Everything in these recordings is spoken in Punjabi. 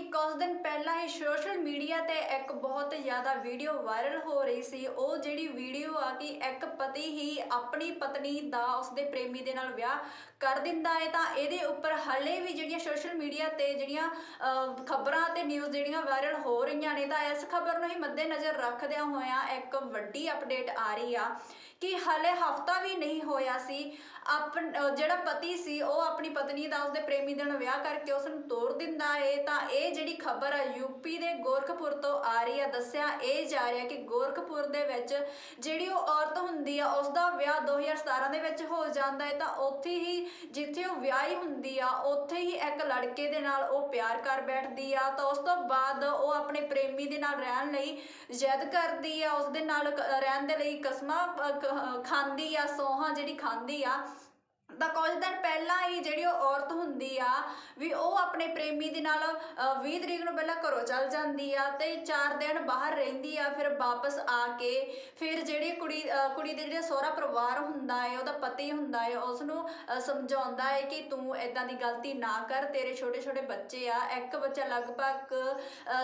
ਹੀ ਕੁਝ ਦਿਨ ਪਹਿਲਾਂ ਹੀ ਸੋਸ਼ਲ ਮੀਡੀਆ ਤੇ ਇੱਕ ਬਹੁਤ ਜ਼ਿਆਦਾ ਵੀਡੀਓ ਵਾਇਰਲ ਹੋ ਰਹੀ ਸੀ। ਉਹ ਜਿਹੜੀ ਵੀਡੀਓ ਆ ਕਿ ਇੱਕ ਪਤੀ ਹੀ ਆਪਣੀ ਪਤਨੀ ਦਾ ਉਸਦੇ ਪ੍ਰੇਮੀ ਦੇ ਨਾਲ ਵਿਆਹ ਕਰ ਦਿੰਦਾ ਹੈ, ਤਾਂ ਇਹਦੇ ਉੱਪਰ ਹਲੇ ਵੀ ਜਿਹੜੀਆਂ ਸੋਸ਼ਲ ਮੀਡੀਆ ਤੇ ਜਿਹੜੀਆਂ ਖਬਰਾਂ ਤੇ ਨਿਊਜ਼ ਜਿਹੜੀਆਂ ਵਾਇਰਲ ਹੋ ਰਹੀਆਂ ਨੇ, ਤਾਂ ਇਸ ਖਬਰ ਨੂੰ ਹੀ ਮੱਦੇਨਜ਼ਰ ਰੱਖਦਿਆਂ ਹੋਇਆਂ ਇੱਕ ਵੱਡੀ ਅਪਡੇਟ ਆ ਰਹੀ ਆ ਕਿ ਹਲੇ ਹਫਤਾ ਵੀ ਨਹੀਂ ਹੋਇਆ ਸੀ। ਆਪ ਜਿਹੜਾ ਪਤੀ ਸੀ, ਉਹ ਆਪਣੀ ਪਤਨੀ ਦਾ ਉਸਦੇ ਪ੍ਰੇਮੀ ਦੇ ਨਾਲ ਵਿਆਹ ਕਰਕੇ ਉਸ ਨੂੰ ਤੋੜ ਦਿੰਦਾ ਏ, ਤਾਂ ਇਹ ਜਿਹੜੀ ਖਬਰ ਆ ਯੂਪੀ ਦੇ ਗੋਰਖਪੁਰ ਤੋਂ ਆ ਰਹੀ ਆ, ਦੱਸਿਆ ਇਹ ਜਾ ਰਿਹਾ ਕਿ ਗੋਰਖਪੁਰ ਦੇ ਵਿੱਚ ਜਿਹੜੀ ਉਹ ਔਰਤ ਹੁੰਦੀ ਆ ਉਸ ਦਾ ਵਿਆਹ 2017 ਦੇ ਵਿੱਚ ਹੋ ਜਾਂਦਾ ਹੈ ਤਾਂ ਉੱਥੇ ਹੀ ਜਿੱਥੇ ਉਹ ਵਿਆਹੀ ਹੁੰਦੀ ਆ ਉੱਥੇ ਹੀ ਇੱਕ ਲੜਕੇ ਦੇ ਨਾਲ ਉਹ ਪਿਆਰ ਕਰ ਬੈਠਦੀ ਆ ਤਾਂ ਉਸ ਤੋਂ ਬਾਅਦ ਉਹ ਆਪਣੇ ਪ੍ਰੇਮੀ ਦੇ ਨਾਲ ਰਹਿਣ ਲਈ ਜਿੱਦ ਕਰਦੀ ਆ ਉਸ ਦੇ ਨਾਲ ਰਹਿਣ ਦੇ ਲਈ ਕਸਮਾਂ ਅ, ਖਾਂਦੀ ਆ ਸੋਹਾਂ ਜਿਹੜੀ ਖਾਂਦੀ ਆ ਤਾਂ ਕੁਝ ਦਿਨ ਪਹਿਲਾਂ ਹੀ ਜਿਹੜੀ ਉਹ ਔਰਤ ਹੁੰਦੀ ਆ ਵੀ ਉਹ ਆਪਣੇ ਪ੍ਰੇਮੀ ਦੇ ਨਾਲ ਅ, 20 ਤਰੀਕ ਨੂੰ ਪਹਿਲਾਂ ਘਰੋਂ ਚੱਲ ਜਾਂਦੀ ਆ ਤੇ 4 ਦਿਨ ਬਾਹਰ ਰਹਿੰਦੀ ਆ ਫਿਰ ਵਾਪਸ ਆ ਕੇ ਫਿਰ ਜਿਹੜੀ ਕੁੜੀ ਕੁੜੀ ਦੇ ਜਿਹੜਾ ਸਹੁਰਾ ਪਰਿਵਾਰ ਹੁੰਦਾ ਹੈ ਉਹਦਾ ਪਤੀ ਹੁੰਦਾ ਹੈ ਉਸ ਨੂੰ ਸਮਝਾਉਂਦਾ ਏ ਕਿ ਤੂੰ ਇਦਾਂ ਦੀ ਗਲਤੀ ਨਾ ਕਰ ਤੇਰੇ ਛੋਟੇ ਛੋਟੇ ਬੱਚੇ ਆ ਇੱਕ ਬੱਚਾ ਲਗਭਗ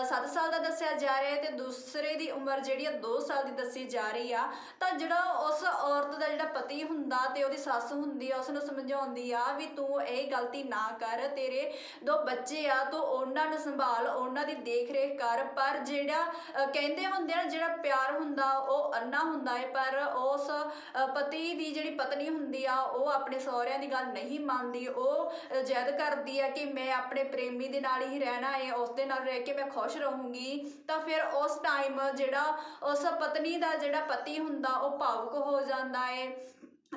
7 ਸਾਲ ਦਾ ਦੱਸਿਆ ਜਾ ਰਿਹਾ ਹੈ ਤੇ ਦੂਸਰੇ ਦੀ ਉਮਰ ਜਿਹੜੀ ਆ 2 ਸਾਲ ਦੀ ਦੱਸੀ ਜਾ ਰਹੀ ਆ ਤਾਂ ਜਿਹੜਾ ਉਸ ਔਰਤ ਦਾ ਜਿਹੜਾ ਪਤੀ ਹੁੰਦਾ ਤੇ ਉਹਦੀ ਸੱਸ ਹੁੰਦੀ ਆ ਉਸ ਨੂੰ ਸਮਝਾਉਂਦੀ ਆ ਵੀ ਤੂੰ ਇਹ ਗਲਤੀ ਨਾ ਕਰ ਤੇਰੇ ਦੋ ਬੱਚੇ ਆ ਤੂੰ ਉਹਨਾਂ ਨੂੰ ਸੰਭਾਲ ਉਹਨਾਂ ਦੀ ਦੇਖ ਰੇਖ ਕਰ। ਪਰ ਜਿਹੜਾ ਕਹਿੰਦੇ ਹੁੰਦੇ ਆ ਜਿਹੜਾ ਪਿਆਰ ਹੁੰਦਾ ਉਹ ਅੰਨਾ ਹੁੰਦਾ ਹੈ ਪਰ ਉਸ ਪਤੀ ਦੀ ਜਿਹੜੀ ਪਤਨੀ ਹੁੰਦੀ ਆ ਉਹ ਆਪਣੇ ਸਹੁਰਿਆਂ ਦੀ ਗੱਲ ਨਹੀਂ ਮੰਨਦੀ। ਉਹ ਅ, ਜਿੱਦ ਕਰਦੀ ਆ ਕਿ ਮੈਂ ਆਪਣੇ ਪ੍ਰੇਮੀ ਦੇ ਨਾਲ ਹੀ ਰਹਿਣਾ ਹੈ ਉਸ ਦੇ ਨਾਲ ਰਹਿ ਕੇ ਮੈਂ ਖੁਸ਼ ਰਹੂੰਗੀ। ਤਾਂ ਫਿਰ ਉਸ ਟਾਈਮ ਜਿਹੜਾ ਉਸ ਪਤਨੀ ਦਾ ਜਿਹੜਾ ਪਤੀ ਹੁੰਦਾ ਉਹ ਭਾਵੁਕ ਹੋ ਜਾਂਦਾ ਹੈ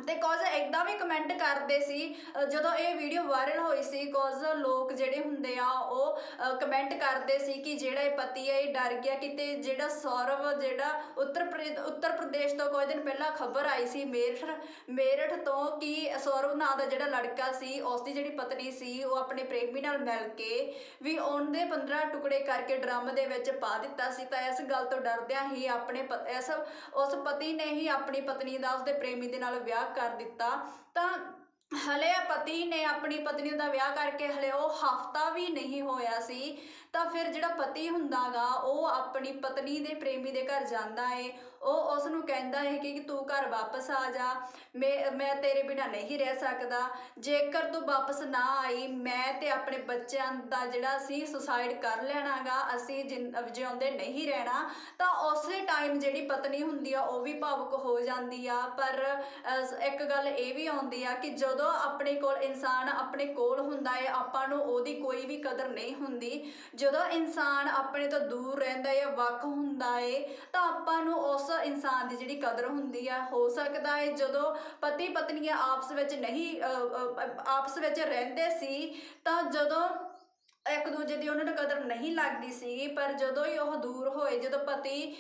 ਤੇ ਕੁਝ ਇਦਾਂ ਵੀ ਕਮੈਂਟ ਕਰਦੇ ਸੀ ਜਦੋਂ ਇਹ ਵੀਡੀਓ ਵਾਇਰਲ ਹੋਈ ਸੀ ਕੁਝ ਲੋਕ ਜਿਹੜੇ ਹੁੰਦੇ ਆ, ਉਹ ਕਮੈਂਟ ਕਰਦੇ ਸੀ ਕਿ ਜਿਹੜਾ ਇਹ ਪਤੀ ਹੈ ਇਹ ਡਰ ਗਿਆ, ਕਿਤੇ ਜਿਹੜਾ ਸੌਰਵ, ਜਿਹੜਾ ਉੱਤਰ ਪ੍ਰਦੇ- ਉੱਤਰ ਪ੍ਰਦੇਸ਼ ਤੋਂ ਕੁਝ ਦਿਨ ਪਹਿਲਾਂ ਖਬਰ ਆਈ ਸੀ, ਮੇਰਠ ਮੇਰਠ ਤੋਂ ਕਿ ਸੌਰਵ ਨਾਂ ਦਾ ਜਿਹੜਾ ਲੜਕਾ ਸੀ ਉਸ ਦੀ ਜਿਹੜੀ ਪਤਨੀ ਸੀ, ਉਹ ਆਪਣੇ ਪ੍ਰੇਮੀ ਨਾਲ ਮਿਲ ਕੇ ਵੀ ਉਹਦੇ 15 ਟੁਕੜੇ ਕਰਕੇ ਡਰਮ ਦੇ ਵਿੱਚ ਪਾ ਦਿੱਤਾ ਸੀ, ਤਾਂ ਇਸ ਗੱਲ ਤੋਂ ਡਰਦਿਆਂ ਹੀ ਆਪਣੇ ਪ- ਇਸ, ਉਸ ਪਤੀ ਨੇ ਹੀ ਆਪਣੀ ਪਤਨੀ ਦਾ, ਉਸਦੇ ਪ੍ਰੇਮੀ ਦੇ ਨਾਲ ਵਿਆਹ ਕਰ ਦਿੱਤਾ, ਤਾਂ ਹਲੇ ਪਤੀ ਨੇ ਆਪਣੀ ਪਤਨੀ ਦਾ ਵਿਆਹ ਕਰਕੇ ਹਲੇ ਉਹ ਹਫਤਾ ਵੀ ਨਹੀਂ ਹੋਇਆ ਸੀ। ਤਾਂ ਫਿਰ ਜਿਹੜਾ ਪਤੀ ਹੁੰਦਾਗਾ ਉਹ ਆਪਣੀ ਪਤਨੀ ਦੇ ਪ੍ਰੇਮੀ ਦੇ ਘਰ ਜਾਂਦਾ ਏ। ਉਹ ਉਸ ਨੂੰ ਕਹਿੰਦਾ ਹੈ ਕਿ ਤੂੰ ਘਰ ਵਾਪਸ ਆ ਜਾ। ਮੈਂ ਮੈਂ ਤੇਰੇ ਬਿਨਾ ਨਹੀਂ ਰਹਿ ਸਕਦਾ। ਜੇਕਰ ਤੂੰ ਵਾਪਸ ਨਾ ਆਈ, ਮੈਂ ਤੇ ਆਪਣੇ ਬੱਚਿਆਂ ਦਾ ਜਿਹੜਾ ਸੀ ਸੁਸਾਈਡ ਕਰ ਲੈਣਾਗਾ ਅਸੀਂ ਜਿਨ- ਜਿਉਂਦੇ ਨਹੀਂ ਰਹਿਣਾ, ਤਾਂ ਉਸੇ ਟਾਈਮ ਜਿਹੜੀ ਪਤਨੀ ਹੁੰਦੀ ਆ, ਉਹ ਵੀ ਭਾਵੁਕ ਹੋ ਜਾਂਦੀ ਆ। ਪਰ ਇੱਕ ਗੱਲ ਇਹ ਵੀ ਆਉਂਦੀ ਆ ਕਿ ਜਦੋਂ ਆਪਣੇ ਕੋਲ ਇਨਸਾਨ ਆਪਣੇ ਕੋਲ ਹੁੰਦਾ ਹੈ ਆਪਾਂ ਨੂੰ ਉਹਦੀ ਕੋਈ ਵੀ ਕਦਰ ਨਹੀਂ ਹੁੰਦੀ। ਜਦੋਂ ਇਨਸਾਨ ਆਪਣੇ ਤੋਂ ਦੂਰ ਰਹਿੰਦਾ ਹੈ ਵੱਖ ਹੁੰਦਾ ਹੈ ਤਾਂ ਆਪਾਂ ਨੂੰ ਉਸ ਇਨਸਾਨ ਦੀ ਜਿਹੜੀ ਕਦਰ ਹੁੰਦੀ ਹੈ ਹੋ ਸਕਦਾ ਹੈ ਜਦੋਂ ਪਤੀ ਪਤਨੀਆਂ ਆਪਸ ਵਿੱਚ ਨਹੀਂ ਆਪਸ ਵਿੱਚ ਰਹਿੰਦੇ ਸੀ, ਤਾਂ ਜਦੋਂ ਇੱਕ ਦੂਜੇ ਦੀ ਉਹਨਾਂ ਨੂੰ ਕਦਰ ਨਹੀਂ ਲੱਗਦੀ ਸੀ, ਪਰ ਜਦੋਂ ਹੀ ਉਹ ਦੂਰ ਹੋਏ, ਜਦੋਂ ਪਤੀ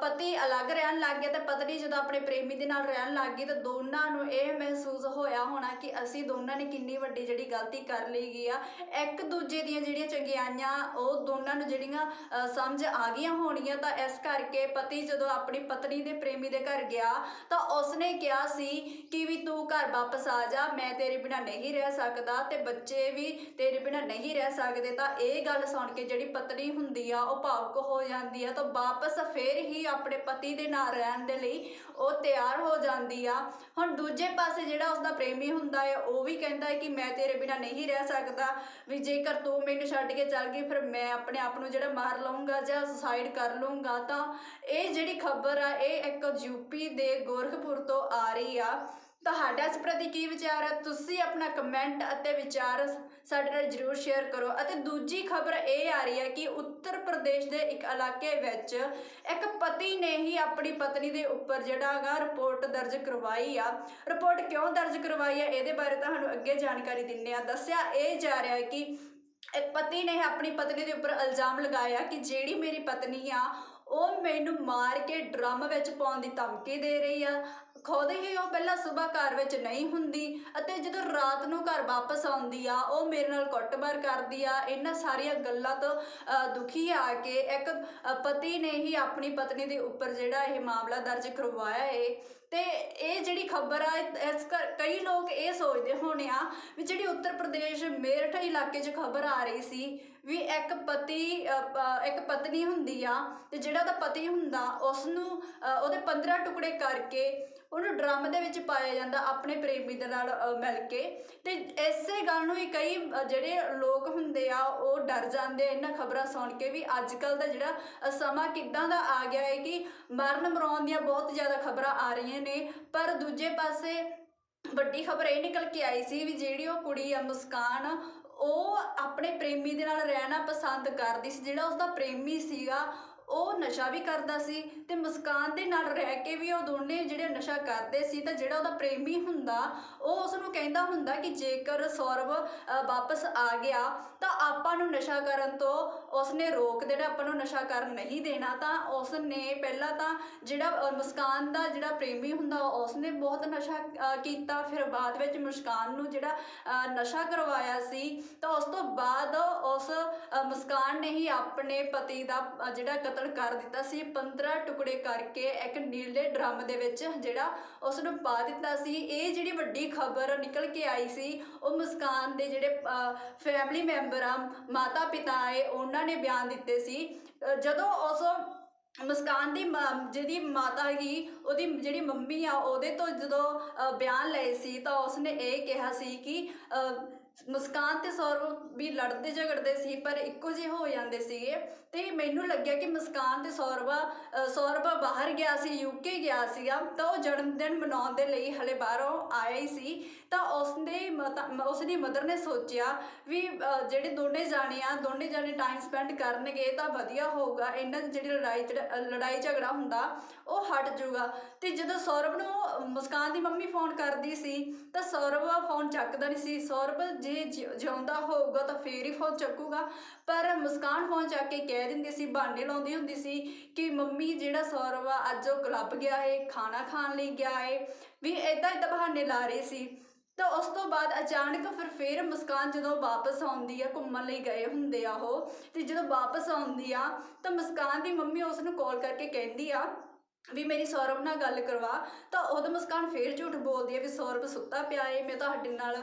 ਪਤੀ ਅਲੱਗ ਰਹਿਣ ਲੱਗ ਗਿਆ ਤੇ ਪਤਨੀ ਜਦੋਂ ਆਪਣੇ ਪ੍ਰੇਮੀ ਦੇ ਨਾਲ ਰਹਿਣ ਲੱਗ ਗਈ ਤਾਂ ਦੋਨਾਂ ਨੂੰ ਇਹ ਮਹਿਸੂਸ ਹੋਇਆ ਹੋਣਾ ਕਿ ਅਸੀਂ ਦੋਨਾਂ ਨੇ ਕਿੰਨੀ ਵੱਡੀ ਜਿਹੜੀ ਗਲਤੀ ਕਰ ਲਈ ਗਈ ਆ। ਇੱਕ ਦੂਜੇ ਦੀਆਂ ਜਿਹੜੀਆਂ ਚੰਗਿਆਈਆਂ, ਉਹ ਦੋਨਾਂ ਨੂੰ ਜਿਹੜੀਆਂ ਸਮਝ ਆ ਗਈਆਂ ਹੋਣੀਆਂ ਤਾਂ ਇਸ ਕਰਕੇ ਪਤੀ ਜਦੋਂ ਆਪਣੀ ਪਤਨੀ ਦੇ ਪ੍ਰੇਮੀ ਦੇ ਘਰ ਗਿਆ ਤਾਂ ਉਸਨੇ ਕਿਹਾ ਸੀ ਕਿ ਵੀ ਤੂੰ ਘਰ ਵਾਪਸ ਆ ਜਾ, ਮੈਂ ਤੇਰੇ ਬਿਨਾ ਨਹੀਂ ਰਹਿ ਸਕਦਾ ਤੇ ਬੱਚੇ ਵੀ ਤੇਰੇ ਬਿਨਾ ਨਹੀਂ ਰਹਿ ਸਕਦੇ ਤਾਂ ਇਹ ਗੱਲ ਸੁਣ ਕੇ ਜਿਹੜੀ ਪਤਨੀ ਹੁੰਦੀ ਆ, ਉਹ ਭਾਵੁਕ ਹੋ ਜਾਂਦੀ ਆ ਤਾਂ ਵਾਪਸ ਫੇਰ ਹੀ ਆਪਣੇ ਪਤੀ ਦੇ ਨਾਲ ਰਹਿਣ ਦੇ ਲਈ ਉਹ ਤਿਆਰ ਹੋ ਜਾਂਦੀ ਆ। ਹੁਣ ਦੂਜੇ ਪਾਸੇ ਜਿਹੜਾ ਉਸਦਾ ਪ੍ਰੇਮੀ ਹੁੰਦਾ ਹੈ, ਉਹ ਵੀ ਕਹਿੰਦਾ ਹੈ ਕਿ ਮੈਂ ਤੇਰੇ ਬਿਨਾ ਨਹੀਂ ਰਹਿ ਸਕਦਾ। ਵੀ ਜੇਕਰ ਤੂੰ ਮੈਨੂੰ ਛੱਡ ਕੇ ਚੱਲ ਗਈ, ਫਿਰ ਮੈਂ ਆਪਣੇ ਆਪ ਨੂੰ ਜਿਹੜਾ ਮਾਰ ਲਵਾਂਗਾ ਜਾਂ ਸੁਸਾਈਡ ਕਰ ਲਵਾਂਗਾ ਤਾਂ ਇਹ ਜਿਹੜੀ ਖਬਰ ਆ, ਇਹ ਇੱਕ ਯੂਪੀ ਦੇ ਗੋਰਖਪੁਰ ਤੋਂ ਆ ਰਹੀ ਆ। ਤੁਹਾਡਾ ਇਸ ਪ੍ਰਤੀ ਕੀ ਵਿਚਾਰ ਹੈ? ਤੁਸੀਂ ਆਪਣਾ ਕਮੈਂਟ ਅਤੇ ਵਿਚਾਰ ਸਾਡੇ ਨਾਲ ਜਰੂਰ ਸ਼ੇਅਰ ਕਰੋ। ਅਤੇ ਦੂਜੀ ਖਬਰ ਇਹ ਆ ਰਹੀ ਹੈ ਕਿ ਉੱਤਰ ਪ੍ਰਦੇਸ਼ ਦੇ ਇੱਕ ਇਲਾਕੇ ਵਿੱਚ ਇੱਕ ਪਤੀ ਨੇ ਹੀ ਆਪਣੀ ਪਤਨੀ ਦੇ ਉੱਪਰ ਜਿਹੜਾ ਹੈਗਾ ਰਿਪੋਰਟ ਦਰਜ ਕਰਵਾਈ ਆ। ਰਿਪੋਰਟ ਕਿਉਂ ਦਰਜ ਕਰਵਾਈ ਆ ਇਹਦੇ ਬਾਰੇ ਤੁਹਾਨੂੰ ਅੱਗੇ ਜਾਣਕਾਰੀ ਦਿੰਨੇ ਆ ਦੱਸਿਆ ਇਹ ਜਾ ਰਿਹਾ ਹੈ ਕਿ ਇੱਕ ਪਤੀ ਨੇ ਆਪਣੀ ਪਤਨੀ ਦੇ ਉੱਪਰ ਇਲਜ਼ਾਮ ਲਗਾਇਆ ਕਿ ਜਿਹੜੀ ਮੇਰੀ ਪਤਨੀ ਆ ਉਹ ਮੈਨੂੰ ਮਾਰ ਕੇ ਡਰਮ ਵਿੱਚ ਪਾਉਣ ਦੀ ਧਮਕੀ ਦੇ ਰਹੀ ਆ। ਖੁਦ ਹੀ ਉਹ ਪਹਿਲਾਂ ਸਵੇਰ ਘਰ ਵਿੱਚ ਨਹੀਂ ਹੁੰਦੀ ਅਤੇ ਜਦੋਂ ਰਾਤ ਨੂੰ ਘਰ ਵਾਪਸ ਆਉਂਦੀ ਆ, ਉਹ ਮੇਰੇ ਨਾਲ ਕੁੱਟਮਾਰ ਕਰਦੀ ਆ। ਇਹਨਾਂ ਸਾਰੀਆਂ ਗੱਲਾਂ ਤੋਂ ਦੁਖੀ ਆ ਕੇ ਇੱਕ ਪਤੀ ਨੇ ਹੀ ਆਪਣੀ ਪਤਨੀ ਦੇ ਉੱਪਰ ਜਿਹੜਾ ਇਹ ਮਾਮਲਾ ਦਰਜ ਕਰਵਾਇਆ ਏ। ਤੇ ਇਹ ਜਿਹੜੀ ਖਬਰ ਆ, ਇਸ ਕਰ ਕਈ ਲੋਕ ਇਹ ਸੋਚਦੇ ਹੋਣੇ ਆ ਵੀ ਜਿਹੜੀ ਉੱਤਰ ਪ੍ਰਦੇਸ਼ ਮੇਰਠ ਇਲਾਕੇ 'ਚ ਖਬਰ ਆ ਰਹੀ ਸੀ ਵੀ ਇੱਕ ਪਤੀ ਇੱਕ ਪਤਨੀ ਹੁੰਦੀ ਆ ਤੇ ਜਿਹੜਾ ਉਹਦਾ ਪਤੀ ਹੁੰਦਾ ਉਸ ਨੂੰ ਉਹਦੇ 15 ਟੁਕੜੇ ਕਰਕੇ ਉਹਨੂੰ ਡਰਮ ਦੇ ਵਿੱਚ ਪਾਇਆ ਜਾਂਦਾ ਆਪਣੇ ਪ੍ਰੇਮੀ ਦੇ ਨਾਲ ਮਿਲ ਕੇ। ਤੇ ਇਸੇ ਗੱਲ ਨੂੰ ਹੀ ਕਈ ਜਿਹੜੇ ਲੋਕ ਹੁੰਦੇ ਆ, ਉਹ ਡਰ ਜਾਂਦੇ ਆ। ਇਹਨਾਂ ਖਬਰਾਂ ਸੁਣ ਕੇ ਵੀ ਅੱਜ ਕੱਲ ਦਾ ਜਿਹੜਾ ਸਮਾਂ ਕਿੱਦਾਂ ਦਾ ਆ ਗਿਆ ਹੈ ਕਿ ਮਰਨ ਮਰਾਉਣ ਦੀਆਂ ਬਹੁਤ ਜ਼ਿਆਦਾ ਖਬਰਾਂ ਆ ਰਹੀਆਂ ਨੇ। ਪਰ ਦੂਜੇ ਪਾਸੇ ਵੱਡੀ ਖਬਰ ਇਹ ਨਿਕਲ ਕੇ ਆਈ ਸੀ ਵੀ ਜਿਹੜੀ ਉਹ ਕੁੜੀ ਆ ਮੁਸਕਾਨ ਉਹ ਆਪਣੇ ਪ੍ਰੇਮੀ ਦੇ ਨਾਲ ਰਹਿਣਾ ਪਸੰਦ ਕਰਦੀ ਸੀ ਜਿਹੜਾ ਉਸਦਾ ਪ੍ਰੇਮੀ ਸੀਗਾ ਉਹ ਨਸ਼ਾ ਵੀ ਕਰਦਾ ਸੀ ਤੇ ਮੁਸਕਾਨ ਦੇ ਨਾਲ ਰਹਿ ਕੇ ਵੀ ਉਹ ਦੋਨੇ ਜਿਹੜੇ ਨਸ਼ਾ ਕਰਦੇ ਸੀ ਤਾਂ ਜਿਹੜਾ ਉਹਦਾ ਪ੍ਰੇਮੀ ਹੁੰਦਾ, ਉਹ ਉਸ ਨੂੰ ਕਹਿੰਦਾ ਹੁੰਦਾ ਕਿ ਜੇਕਰ ਸੌਰਵ ਵਾਪਸ ਆ ਗਿਆ ਤਾਂ ਆਪਾਂ ਨੂੰ ਨਸ਼ਾ ਕਰਨ ਤੋਂ ਉਸਨੇ ਰੋਕ ਦੇਣਾ, ਆਪਾਂ ਨੂੰ ਨਸ਼ਾ ਕਰਨ ਨਹੀਂ ਦੇਣਾ। ਤਾਂ ਉਸਨੇ ਪਹਿਲਾਂ ਤਾਂ ਜਿਹੜਾ ਮੁਸਕਾਨ ਦਾ ਜਿਹੜਾ ਪ੍ਰੇਮੀ ਹੁੰਦਾ, ਉਸਨੇ ਬਹੁਤ ਨਸ਼ਾ ਕੀਤਾ। ਫਿਰ ਬਾਅਦ ਵਿੱਚ ਮੁਸਕਾਨ ਨੂੰ ਜਿਹੜਾ ਨਸ਼ਾ ਕਰਵਾਇਆ ਸੀ, ਤਾਂ ਉਸ ਤੋਂ ਬਾਅਦ ਉਸ ਮੁਸਕਾਨ ਨੇ ਹੀ ਆਪਣੇ ਪਤੀ ਦਾ ਜਿਹੜਾ ਕਤਲ ਕਰ ਦਿੱਤਾ ਸੀ। 15 ਟੁਕੜੇ ਕਰਕੇ ਇੱਕ ਨੀਲੇ ਡਰਮ ਦੇ ਵਿੱਚ ਜਿਹੜਾ ਉਸ ਨੂੰ ਪਾ ਦਿੱਤਾ ਸੀ। ਇਹ ਜਿਹੜੀ ਵੱਡੀ ਖਬਰ ਨਿਕਲ ਕੇ ਆਈ ਸੀ, ਉਹ ਮੁਸਕਾਨ ਦੇ ਜਿਹੜੇ ਫੈਮਿਲੀ ਮੈਂਬਰ ਆ ਮਾਤਾ ਪਿਤਾ ਏ ਉਹਨਾਂ ਨੇ ਬਿਆਨ ਦਿੱਤੇ ਸੀ। ਜਦੋਂ ਉਸ ਮੁਸਕਾਨ ਦੀ ਮਾਂ- ਜਿਹਦੀ ਮਾਤਾ ਹੀ ਉਹਦੀ ਜਿਹੜੀ ਮੰਮੀ ਆ ਉਹਦੇ ਤੋਂ ਜਦੋਂ ਬਿਆਨ ਲਏ ਸੀ ਤਾਂ ਉਸਨੇ ਇਹ ਕਿਹਾ ਸੀ ਕਿ ਮੁਸਕਾਨ ਤੇ ਸੌਰਵ ਵੀ ਲੜਦੇ ਝਗੜਦੇ ਸੀ ਪਰ ਇੱਕੋ ਜਿਹੇ ਹੋ ਜਾਂਦੇ ਸੀਗੇ। ਤੇ ਮੈਨੂੰ ਲੱਗਿਆ ਕਿ ਮੁਸਕਾਨ ਤੇ ਸੌਰਵ ਅ, ਸੌਰਵ ਬਾਹਰ ਗਿਆ ਸੀ ਯੂਕੇ ਗਿਆ ਸੀਗਾ ਤਾਂ ਉਹ ਜਨਮ ਦਿਨ ਮਨਾਉਣ ਦੇ ਲਈ ਹਲੇ ਬਾਹਰੋਂ ਆਇਆ ਹੀ ਸੀ। ਤਾਂ ਉਸਨੇ ਮਾਤਾ- ਉਸਦੀ ਮਦਰ ਨੇ ਸੋਚਿਆ ਵੀ ਜਿਹੜੇ ਦੋਨੇ ਜਾਣੇ ਆ ਦੋਨੇ ਜਾਣੇ ਟਾਈਮ ਸਪੈਂਡ ਕਰਨਗੇ ਤਾਂ ਵਧੀਆ ਹੋਊਗਾ। ਇਹਨਾਂ ਦੀ ਜਿਹੜੀ ਲੜਾਈ ਝੜ- ਲੜਾਈ ਝਗੜਾ ਹੁੰਦਾ, ਉਹ ਹਟ ਜਾਊਗਾ। ਤੇ ਜਦੋਂ ਸੌਰਵ ਨੂੰ ਮੁਸਕਾਨ ਦੀ ਮੰਮੀ ਫੋਨ ਕਰਦੀ ਸੀ, ਤਾਂ ਸੌਰਵ ਫੋਨ ਚੱਕਦਾ ਨਹੀਂ ਸੀ। ਸੌਰਵ ਜੇ ਜਿ- ਜਿਉਂਦਾ ਹੋਊਗਾ ਤਾਂ ਫੇਰ ਹੀ ਫੋਨ ਚੱਕੂਗਾ। ਪਰ ਮੁਸਕਾਨ ਫੋਨ ਚੱਕ ਕੇ ਕਹਿ ਦਿੰਦੀ ਸੀ ਬਹਾਨੇ ਲਾਉਂਦੀ ਹੁੰਦੀ ਸੀ ਕਿ ਮੰਮੀ ਜਿਹੜਾ ਸੌਰਵ ਆ, ਅੱਜ ਉਹ ਕਲੱਬ ਗਿਆ ਏ, ਖਾਣਾ ਖਾਣ ਲਈ ਗਿਆ ਏ। ਵੀ ਇਦਾਂ ਇਦਾਂ ਬਹਾਨੇ ਲਾ ਰਹੀ ਸੀ। ਤਾਂ ਉਸ ਤੋਂ ਬਾਅਦ ਅਚਾਨਕ ਫਿਰ ਫੇਰ ਮੁਸਕਾਨ ਜਦੋਂ ਵਾਪਸ ਆਉਂਦੀ ਆ, ਘੁੰਮਣ ਲਈ ਗਏ ਹੁੰਦੇ ਆ ਉਹ, ਤੇ ਜਦੋਂ ਵਾਪਸ ਆਉਂਦੀ ਆ, ਤਾਂ ਮੁਸਕਾਨ ਦੀ ਮੰਮੀ ਉਸ ਨੂੰ ਕਾਲ ਕਰਕੇ ਕਹਿੰਦੀ ਆ, ਵੀ ਮੇਰੀ ਸੌਰਵ ਨਾਲ ਗੱਲ ਕਰਵਾ। ਤਾਂ ਉਦੋਂ ਮੁਸਕਾਨ ਫੇਰ ਝੂਠ ਬੋਲਦੀ ਹੈ ਵੀ ਸੌਰਵ ਸੁੱਤਾ ਪਿਆ ਏ, ਮੈਂ ਤੁਹਾਡੇ ਨਾਲ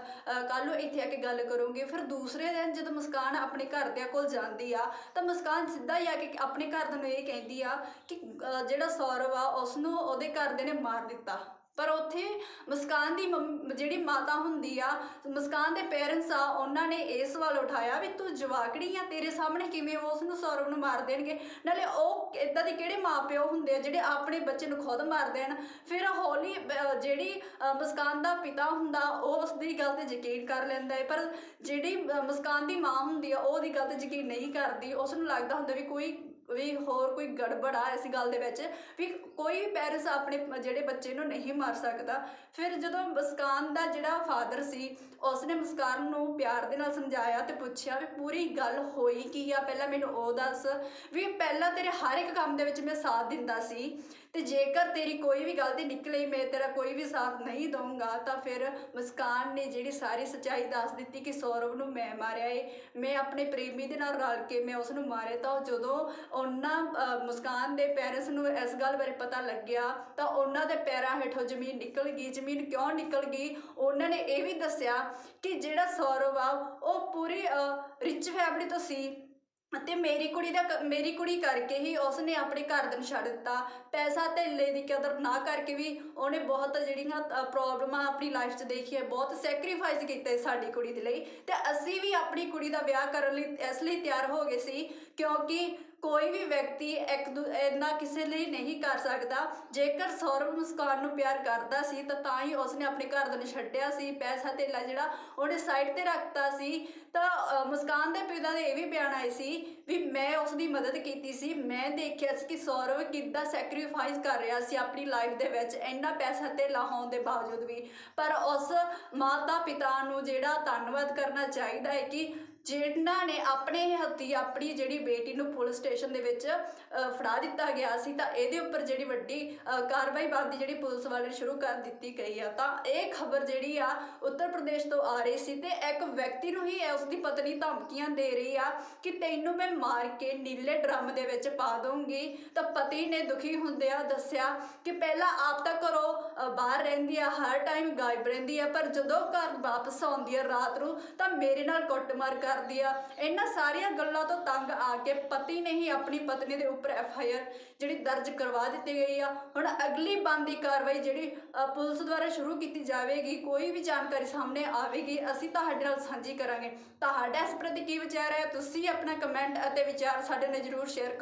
ਕੱਲ ਨੂੰ ਇੱਥੇ ਆ ਕੇ ਗੱਲ ਕਰੂੰਗੀ। ਫਿਰ ਦੂਸਰੇ ਦਿਨ ਜਦੋਂ ਮੁਸਕਾਨ ਆਪਣੇ ਘਰਦਿਆਂ ਕੋਲ ਜਾਂਦੀ ਆ, ਤਾਂ ਮੁਸਕਾਨ ਸਿੱਧਾ ਹੀ ਆ ਕੇ ਆਪਣੇ ਘਰਦਿਆਂ ਨੂੰ ਇਹ ਕਹਿੰਦੀ ਆ ਕਿ ਜਿਹੜਾ ਸੌਰਵ ਆ ਉਸ ਨੂੰ ਉਹਦੇ ਘਰਦਿਆਂ ਨੇ ਮਾਰ ਦਿੱਤਾ। ਪਰ ਉੱਥੇ ਮੁਸਕਾਨ ਦੀ ਮੰਮ- ਜਿਹੜੀ ਮਾਤਾ ਹੁੰਦੀ ਆ, ਮੁਸਕਾਨ ਦੇ ਪੇਰੈਂਟਸ ਆ, ਉਹਨਾਂ ਨੇ ਇਹ ਸਵਾਲ ਉਠਾਇਆ ਵੀ ਤੂੰ ਜਵਾਕੜੀ ਆ, ਤੇਰੇ ਸਾਹਮਣੇ ਕਿਵੇਂ ਉਸ ਨੂੰ ਸੌਰਵ ਨੂੰ ਮਾਰ ਦੇਣਗੇ? ਨਾਲੇ ਉਹ ਇਦਾਂ ਦੇ ਕਿਹੜੇ ਮਾਪਿਓ ਹੁੰਦੇ ਆ ਜਿਹੜੇ ਆਪਣੇ ਬੱਚੇ ਨੂੰ ਖੁਦ ਮਾਰ ਦੇਣ? ਫਿਰ ਹੌਲੀ ਜਿਹੜੀ ਮੁਸਕਾਨ ਦਾ ਪਿਤਾ ਹੁੰਦਾ, ਉਹ ਉਸ ਦੀ ਗੱਲ ਤੇ ਯਕੀਨ ਕਰ ਲੈਂਦਾ ਹੈ ਪਰ ਜਿਹੜੀ ਮੁਸਕਾਨ ਦੀ ਮਾਂ ਹੁੰਦੀ ਆ, ਉਹ ਉਹਦੀ ਗੱਲ ਤੇ ਯਕੀਨ ਨਹੀਂ ਕਰਦੀ। ਉਸ ਨੂੰ ਲੱਗਦਾ ਹੁੰਦਾ ਵੀ ਕੋਈ ਵੀ ਹੋਰ ਕੋਈ ਗੜਬੜ ਆ ਇਸ ਗੱਲ ਦੇ ਵਿੱਚ ਵੀ ਕੋਈ ਪੈਰੈਂਟਸ ਆਪਣੇ ਜਿਹੜੇ ਬੱਚੇ ਨੂੰ ਨਹੀਂ ਮਾਰ ਸਕਦਾ। ਫਿਰ ਜਦੋਂ ਮੁਸਕਾਨ ਦਾ ਜਿਹੜਾ ਫਾਦਰ ਸੀ, ਉਸਨੇ ਮੁਸਕਾਨ ਨੂੰ ਪਿਆਰ ਦੇ ਨਾਲ ਸਮਝਾਇਆ ਤੇ ਪੁੱਛਿਆ ਵੀ ਪੂਰੀ ਗੱਲ ਹੋਈ ਕੀ ਆ? ਪਹਿਲਾਂ ਮੈਨੂੰ ਉਹ ਦੱਸ ਵੀ ਪਹਿਲਾਂ ਤੇਰੇ ਹਰ ਇੱਕ ਕੰਮ ਦੇ ਵਿੱਚ ਮੈਂ ਸਾਥ ਦਿੰਦਾ ਸੀ। ਤੇ ਜੇਕਰ ਤੇਰੀ ਕੋਈ ਵੀ ਗਲਤੀ ਨਿਕਲੀ, ਮੈਂ ਤੇਰਾ ਕੋਈ ਵੀ ਸਾਥ ਨਹੀਂ ਦਊਂਗਾ, ਤਾਂ ਫਿਰ ਮੁਸਕਾਨ ਨੇ ਜਿਹੜੀ ਸਾਰੀ ਸੱਚਾਈ ਦੱਸ ਦਿੱਤੀ ਕਿ ਸੌਰਵ ਨੂੰ ਮੈਂ ਮਾਰਿਆ ਏ। ਮੈਂ ਆਪਣੇ ਪ੍ਰੇਮੀ ਦੇ ਨਾਲ ਰਲ ਕੇ ਮੈਂ ਉਸ ਨੂੰ ਮਾਰਿਆ ਤਾਂ ਜਦੋਂ ਉਹਨਾਂ ਮੁਸਕਾਨ ਦੇ ਪੈਰੈਂਟਸ ਨੂੰ ਇਸ ਗੱਲ ਬਾਰੇ ਪਤਾ ਲੱਗਿਆ, ਤਾਂ ਉਹਨਾਂ ਦੇ ਪੈਰਾਂ ਹੇਠੋਂ ਜ਼ਮੀਨ ਨਿਕਲ ਗਈ। ਜ਼ਮੀਨ ਕਿਉਂ ਨਿਕਲ ਗਈ? ਉਹਨਾਂ ਨੇ ਇਹ ਵੀ ਦੱਸਿਆ ਕਿ ਜਿਹੜਾ ਸੌਰਵ ਆ, ਉਹ ਪੂਰੀ ਰਿਚ ਫੈਮਿਲੀ ਤੋਂ ਸੀ। ਅਤੇ ਮੇਰੀ ਕੁੜੀ ਦਾ ਮੇਰੀ ਕੁੜੀ ਕਰਕੇ ਹੀ ਉਸਨੇ ਆਪਣੇ ਘਰ ਨੂੰ ਛੱਡ ਦਿੱਤਾ। ਪੈਸਾ ਧੇਲੇ ਦੀ ਕਦਰ ਨਾ ਕਰਕੇ ਵੀ ਉਹਨੇ ਬਹੁਤ ਜਿਹੜੀਆਂ ਪ੍ਰੋਬਲਮਾਂ ਆਪਣੀ ਲਾਈਫ 'ਚ ਦੇਖੀਆਂ, ਬਹੁਤ ਸੈਕਰੀਫਾਈਸ ਕੀਤੇ ਸਾਡੀ ਕੁੜੀ ਦੇ ਲਈ। ਤੇ ਅਸੀਂ ਵੀ ਆਪਣੀ ਕੁੜੀ ਦਾ ਵਿਆਹ ਕਰਨ ਲਈ, ਇਸ ਲਈ ਤਿਆਰ ਹੋ ਗਏ ਸੀ, ਕਿਉਂਕਿ ਕੋਈ ਵੀ ਵਿਅਕਤੀ ਇੱਕ ਦੂ, ਇੰਨਾ ਕਿਸੇ ਲਈ ਨਹੀਂ ਕਰ ਸਕਦਾ। ਜੇਕਰ ਸੌਰਵ ਮੁਸਕਾਨ ਨੂੰ ਪਿਆਰ ਕਰਦਾ ਸੀ, ਤਾਂ ਤਾਂ ਹੀ ਉਸਨੇ ਆਪਣੇ ਘਰ ਨੂੰ ਛੱਡਿਆ ਸੀ, ਪੈਸਾ ਧੇਲਾ ਜਿਹੜਾ ਉਹਨੇ ਸਾਈਡ ਤੇ ਰੱਖਤਾ ਸੀ। ਤਾਂ ਮੁਸਕਾਨ ਦੇ ਪਿਤਾ ਦੇ ਇਹ ਵੀ ਬਿਆਨ ਆਏ ਸੀ ਵੀ ਮੈਂ ਉਸ ਦੀ ਮਦਦ ਕੀਤੀ ਸੀ। ਮੈਂ ਦੇਖਿਆ ਸੀ ਕਿ ਸੌਰਵ ਕਿੱਦਾਂ ਸੈਕਰੀਫਾਈਸ ਕਰ ਰਿਹਾ ਸੀ ਆਪਣੀ ਲਾਈਫ ਦੇ ਵਿੱਚ, ਇੰਨਾ ਪੈਸਾ ਧੇਲਾ ਹੋਣ ਦੇ ਬਾਵਜੂਦ ਵੀ। ਪਰ ਉਸ ਮਾਤਾ ਪਿਤਾ ਨੂੰ ਜਿਹੜਾ ਧੰਨਵਾਦ ਕਰਨਾ ਚਾਹੀਦਾ ਹੈ ਕਿ ਜਿਨ੍ਹਾਂ ਨੇ ਆਪਣੇ ਹੀ ਹੱਥੀ ਆਪਣੀ ਜਿਹੜੀ ਬੇਟੀ ਨੂੰ ਪੁਲਿਸ ਸਟੇਸ਼ਨ ਦੇ ਵਿੱਚ ਫੜਾ ਦਿੱਤਾ ਗਿਆ ਸੀ ਤਾਂ ਇਹਦੇ ਉੱਪਰ ਜਿਹੜੀ ਵੱਡੀ ਅ, ਕਾਰਵਾਈ ਬਣਦੀ ਜਿਹੜੀ ਪੁਲਿਸ ਵਾਲੇ ਸ਼ੁਰੂ ਕਰ ਦਿੱਤੀ ਗਈ ਆ। ਤਾਂ ਇਹ ਖਬਰ ਜਿਹੜੀ ਆ ਉੱਤਰ ਪ੍ਰਦੇਸ਼ ਤੋਂ ਆ ਰਹੀ ਸੀ ਤੇ ਇੱਕ ਵਿਅਕਤੀ ਨੂੰ ਹੀ ਉਸ ਦੀ ਪਤਨੀ ਧਮਕੀਆਂ ਦੇ ਰਹੀ ਆ ਕਿ ਤੈਨੂੰ ਮੈਂ ਮਾਰ ਕੇ ਨੀਲੇ ਡਰਮ ਦੇ ਵਿੱਚ ਪਾ ਦਊਂਗੀ। ਤਾਂ ਪਤੀ ਨੇ ਦੁਖੀ ਹੁੰਦਿਆਂ ਦੱਸਿਆ ਕਿ ਪਹਿਲਾਂ ਆਪ ਤਾਂ ਘਰੋਂ ਬਾਹਰ ਰਹਿੰਦੀ ਆ ਹਰ ਟਾਈਮ ਗਾਇਬ ਰਹਿੰਦੀ ਆ ਪਰ ਜਦੋਂ ਘਰ ਵਾਪਸ ਆਉਂਦੀ ਆ ਰਾਤ ਨੂੰ ਤਾਂ ਮੇਰੇ ਨਾਲ ਕੁੱਟਮਾਰ ਕਰਦੀ ਆ। ਇਹਨਾਂ ਸਾਰੀਆਂ ਗੱਲਾਂ ਤੋਂ ਤੰਗ ਆ ਕੇ ਪਤੀ ਨੇ ਹੀ ਆਪਣੀ ਪਤਨੀ ਦੇ ਉੱਪਰ ਐਫ ਆਈ ਆਰ ਜਿਹੜੀ ਦਰਜ ਕਰਵਾ ਦਿੱਤੀ ਗਈ ਆ। ਹੁਣ ਅਗਲੀ ਬਣਦੀ ਕਾਰਵਾਈ ਜਿਹੜੀ ਪੁਲਿਸ ਦੁਆਰਾ ਸ਼ੁਰੂ ਕੀਤੀ ਜਾਵੇਗੀ, ਕੋਈ ਵੀ ਜਾਣਕਾਰੀ ਸਾਹਮਣੇ ਆਵੇਗੀ, ਅਸੀਂ ਤੁਹਾਡੇ ਨਾਲ ਸਾਂਝੀ ਕਰਾਂਗੇ। ਤੁਹਾਡਾ ਇਸ ਪ੍ਰਤੀ ਕੀ ਵਿਚਾਰ ਹੈ? ਤੁਸੀਂ ਆਪਣਾ ਕਮੈਂਟ ਅਤੇ ਵਿਚਾਰ ਸਾਡੇ ਨਾਲ ਜਰੂਰ ਸ਼ੇਅਰ